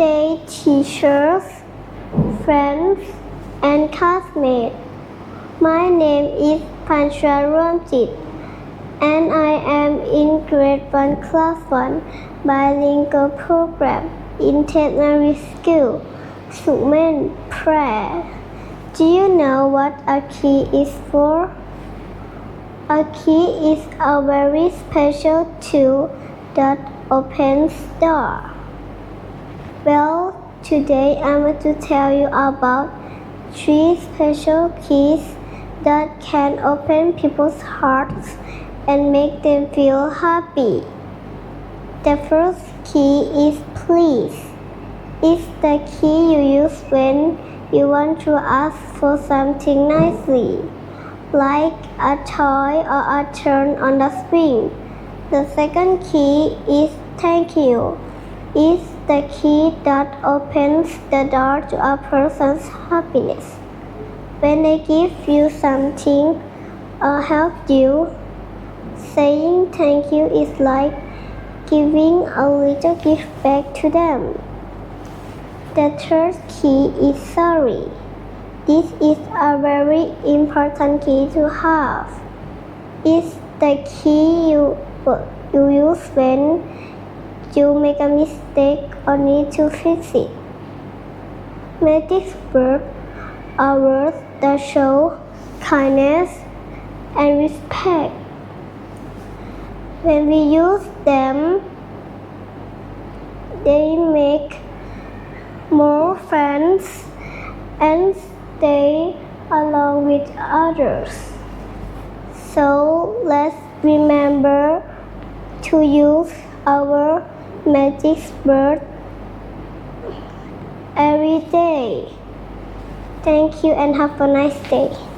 day, teachers, friends, and classmates. My name is Panchwa Ramjit, and I am in grade 1 class 1 bilingual program in Technary School, Sumen, Prayer. Do you know what a key is for? A key is a very special tool that opens door. Well, today I'm going to tell you about three special keys that can open people's hearts and make them feel happy. The first key is please. It's the key you use when you want to ask for something nicely, like a toy or a turn on the spring. The second key is thank you. It's the key that opens the door to a person's happiness. When they give you something or help you, saying thank you is like giving a little gift back to them. The third key is sorry. This is a very important key to have. It's the key you, you use when you make a mistake or need to fix it. Magic words are words that show kindness and respect. When we use them, they make more friends and stay along with others. So let's remember to use our magic word every day. Thank you and have a nice day.